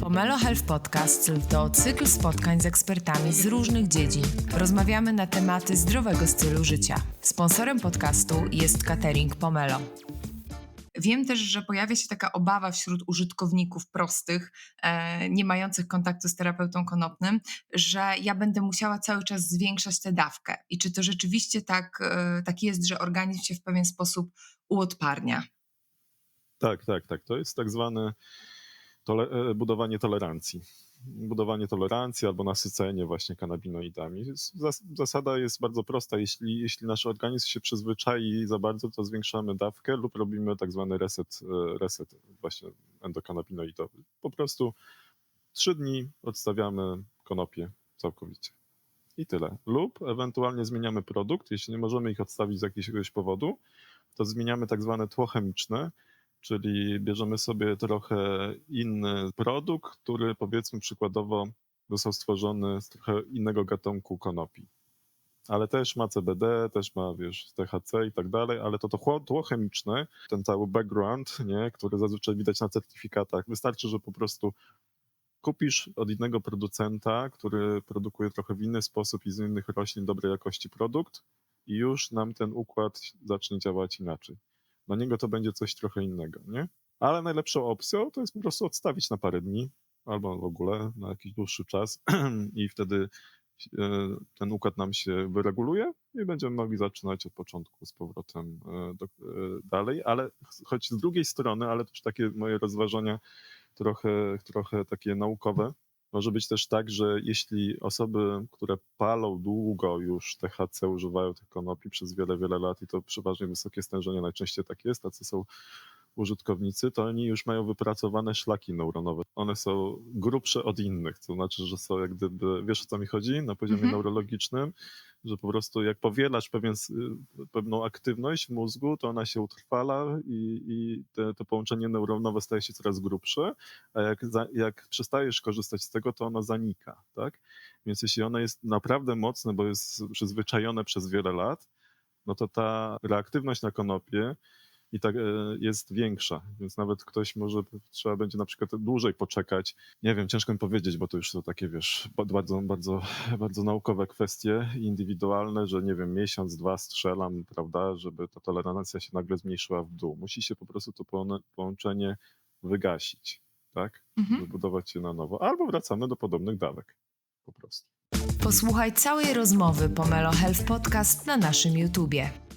Pomelo Health Podcast to cykl spotkań z ekspertami z różnych dziedzin. Rozmawiamy na tematy zdrowego stylu życia. Sponsorem podcastu jest catering Pomelo. Wiem też, że pojawia się taka obawa wśród użytkowników prostych, e, nie mających kontaktu z terapeutą konopnym, że ja będę musiała cały czas zwiększać tę dawkę. I czy to rzeczywiście tak, e, tak jest, że organizm się w pewien sposób uodparnia? Tak, tak, tak. To jest tak zwane tole e, budowanie tolerancji. Budowanie tolerancji albo nasycenie właśnie kanabinoidami. Zas zasada jest bardzo prosta. Jeśli, jeśli nasz organizm się przyzwyczai za bardzo, to zwiększamy dawkę lub robimy tak zwany reset, e, reset właśnie endokanabinoidowy. Po prostu trzy dni odstawiamy konopie całkowicie. I tyle. Lub ewentualnie zmieniamy produkt. Jeśli nie możemy ich odstawić z jakiegoś powodu, to zmieniamy tak zwane tło chemiczne, czyli bierzemy sobie trochę inny produkt, który powiedzmy przykładowo został stworzony z trochę innego gatunku konopi. Ale też ma CBD, też ma, wiesz, THC i tak dalej, ale to, to tło chemiczne, ten cały background, nie, który zazwyczaj widać na certyfikatach, wystarczy, że po prostu kupisz od innego producenta, który produkuje trochę w inny sposób i z innych roślin dobrej jakości produkt i już nam ten układ zacznie działać inaczej dla niego to będzie coś trochę innego, nie? Ale najlepszą opcją to jest po prostu odstawić na parę dni albo w ogóle na jakiś dłuższy czas i wtedy e, ten układ nam się wyreguluje i będziemy mogli zaczynać od początku z powrotem e, do, e, dalej, ale choć z drugiej strony, ale też takie moje rozważania trochę, trochę takie naukowe, może być też tak, że jeśli osoby, które palą długo już THC, używają tych konopi przez wiele, wiele lat i to przeważnie wysokie stężenie, najczęściej tak jest, tacy są użytkownicy, to oni już mają wypracowane szlaki neuronowe. One są grubsze od innych, to znaczy, że są jak gdyby, wiesz o co mi chodzi, na poziomie mhm. neurologicznym, że po prostu jak powielasz pewien, pewną aktywność w mózgu, to ona się utrwala i, i te, to połączenie neuronowe staje się coraz grubsze, a jak, za, jak przestajesz korzystać z tego, to ono zanika, tak? Więc jeśli ono jest naprawdę mocne, bo jest przyzwyczajone przez wiele lat, no to ta reaktywność na konopie i tak e, jest większa, więc nawet ktoś może, trzeba będzie na przykład dłużej poczekać. Nie wiem, ciężko mi powiedzieć, bo to już są takie, wiesz, bardzo, bardzo, bardzo naukowe kwestie indywidualne, że nie wiem, miesiąc, dwa strzelam, prawda, żeby ta tolerancja się nagle zmniejszyła w dół. Musi się po prostu to połączenie wygasić, tak? Mhm. Wybudować się na nowo. Albo wracamy do podobnych dawek, po prostu. Posłuchaj całej rozmowy Pomelo Health Podcast na naszym YouTubie.